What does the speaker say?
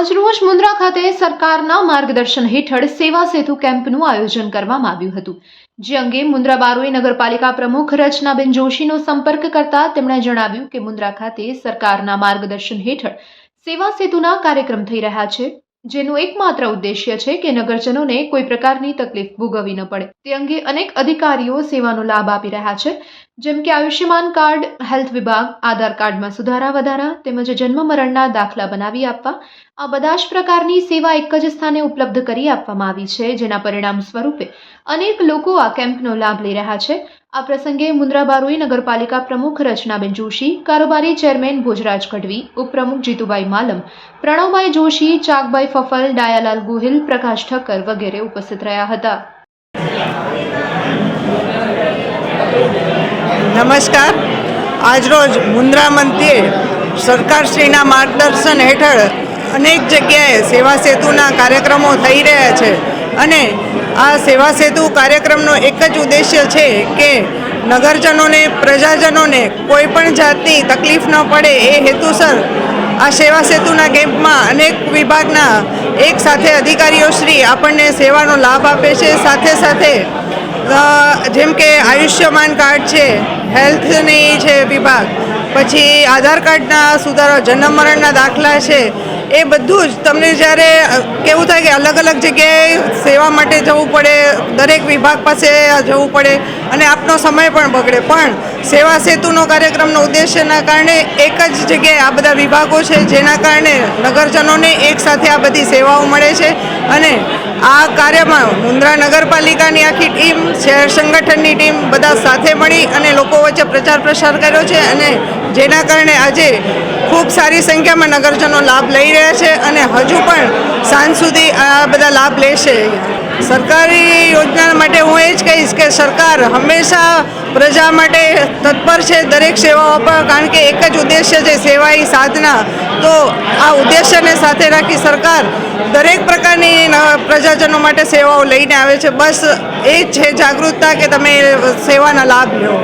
આજરોજ મુન્દ્રા ખાતે સરકારના માર્ગદર્શન હેઠળ સેવા સેતુ કેમ્પનું આયોજન કરવામાં આવ્યું હતું. જે અંગે મુન્દ્રા બારોઈ નગરપાલિકા પ્રમુખ રચનાબેન જોશીનો સંપર્ક કરતા તેમણે જણાવ્યું કે મુન્દ્રા ખાતે સરકારના માર્ગદર્શન હેઠળ સેવા સેતુના કાર્યક્રમ થઈ રહ્યા છે. જેનું એકમાત્ર ઉદ્દેશ્ય છે કે નગરજનોને કોઈ પ્રકારની તકલીફ ભોગવવી ન પડે. તે અંગે અનેક અધિકારીઓ સેવાનો લાભ આપી રહ્યા છે. જેમ કે આયુષ્યમાન કાર્ડ, હેલ્થ વિભાગ, આધાર કાર્ડમાં સુધારા વધારા તેમજ જન્મ મરણના દાખલા બનાવી આપવા. આ બધા જ પ્રકારની સેવા એક જ સ્થાને ઉપલબ્ધ કરી આપવામાં આવી છે, જેના પરિણામ સ્વરૂપે અનેક લોકો આ કેમ્પનો લાભ લઈ રહ્યા છે. આ પ્રસંગે મુન્દ્રા બારોઈ નગરપાલિકા પ્રમુખ રચનાબેન જોશી, કારોબારી ચેરમેન ભોજરાજ ગઢવી ઉપપ્રમુખ જીતુભાઈ માલમ, પ્રણવભાઈ જોશી ચાકભાઈ ફફલ, ડાયાલાલ ગોહિલ, પ્રકાશ ઠક્કર વગેરે ઉપસ્થિત રહ્યા હતા. નમસ્કાર. આજરોજ મુન્દ્રા મંત્રીએ સરકારશ્રીના માર્ગદર્શન હેઠળ અનેક જગ્યાએ સેવા સેતુના કાર્યક્રમો થઈ રહ્યા છે અને આ સેવા સેતુ કાર્યક્રમનો એક જ ઉદ્દેશ્ય છે કે નગરજનોને, પ્રજાજનોને કોઈ પણ જાતની તકલીફ ન પડે એ હેતુસર આ સેવા સેતુના કેમ્પમાં અનેક વિભાગના એક સાથે અધિકારીઓ શ્રી આપણને સેવાનો લાભ આપે છે. સાથે સાથે જેમ કે આયુષ્યમાન કાર્ડ છે, હેલ્થની છે વિભાગ, પછી આધાર કાર્ડના સુધારા, જન્મ મરણના દાખલા છે એ બધું જ. તમને જ્યારે કેવું થાય કે અલગ અલગ જગ્યાએ સેવા માટે જવું પડે, દરેક વિભાગ પાસે જવું પડે અને આપનો સમય પણ બગડે. પણ સેવા સેતુનો કાર્યક્રમનો ઉદ્દેશ્યના કારણે એક જ જગ્યાએ આ બધા વિભાગો છે, જેના કારણે નગરજનોને એક સાથે આ બધી સેવાઓ મળે છે. અને આ કાર્યમાં મુન્દ્રા નગરપાલિકાની આખી ટીમ, શહેર સંગઠનની ટીમ બધા સાથે મળી અને લોકો વચ્ચે પ્રચાર પ્રસાર કર્યો છે અને જેના કારણે આજે ખૂબ સારી સંખ્યામાં નગરજનો લાભ લઈ રહ્યા છે અને હજુ પણ સાંજ સુધી આ બધા લાભ લેશે. સરકારી યોજના માટે હું એ જ કહીશ કે સરકાર હંમેશા પ્રજા માટે તત્પર છે દરેક સેવાઓ પર, કારણ કે એક જ ઉદ્દેશ્ય છે સેવા એ સાધના. તો આ ઉદ્દેશ્યને સાથે રાખી સરકાર દરેક પ્રકારની પ્રજાજનો માટે સેવાઓ લઈને આવે છે. બસ એ જ છે જાગૃતતા કે તમે સેવાના લાભ લો.